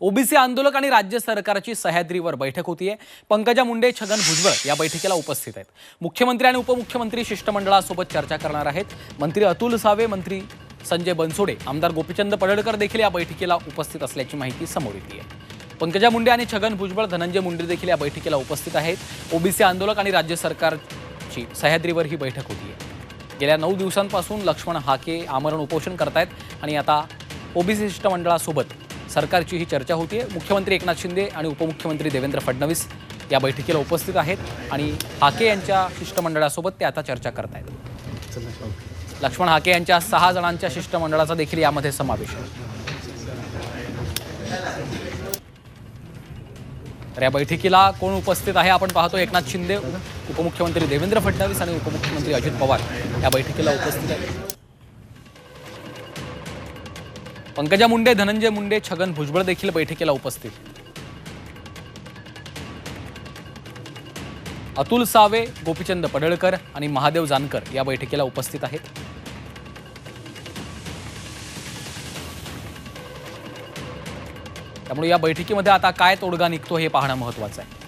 OBC आंदोलक आणि राज्य सरकारची सह्याद्रीवर बैठक होतीये. पंकजा मुंडे छगन भुजबळ या बैठकीला उपस्थित आहेत. मुख्यमंत्री आणि उपमुख्यमंत्री शिष्टमंडळासोबत चर्चा करणार आहेत. मंत्री अतुल सावे मंत्री संजय बनसोडे आमदार गोपीचंद पडळकर देखील या बैठकीला उपस्थित असल्याची माहिती समोर येते पंकजा मुंडे आणि छगन भुजबळ धनंजय मुंडे देखील या बैठकीला उपस्थित आहेत. ओबीसी आंदोलक आणि राज्य सरकारची सह्याद्रीवर ही बैठक होतीये. गेल्या नऊ दिवसांपासून लक्ष्मण हाके आमरण उपोषण करतायत आणि आता ओबीसी शिष्टमंडळासोबत सरकारची ही चर्चा होतीये. मुख्यमंत्री एकनाथ शिंदे आणि उपमुख्यमंत्री देवेंद्र फडणवीस या बैठकीला उपस्थित आहेत आणि हाके यांच्या शिष्टमंडळासोबत ते आता चर्चा करत आहेत लक्ष्मण हाके यांच्या सहा जणांच्या शिष्टमंडळाचा देखील यामध्ये समावेश आहे. तर या बैठकीला कोण उपस्थित आहे आपण पाहतो एकनाथ शिंदे उपमुख्यमंत्री देवेंद्र फडणवीस आणि उपमुख्यमंत्री अजित पवार या बैठकीला उपस्थित आहेत. पंकजा मुंडे धनंजय मुंडे छगन भुजबळ देखील बैठकीला उपस्थित. अतुल सावे गोपीचंद पडळकर आणि महादेव जानकर या बैठकीला उपस्थित आहेत. त्यामुळे या बैठकीमध्ये आता काय तोडगा निघतो हे पाहणं महत्वाचं आहे.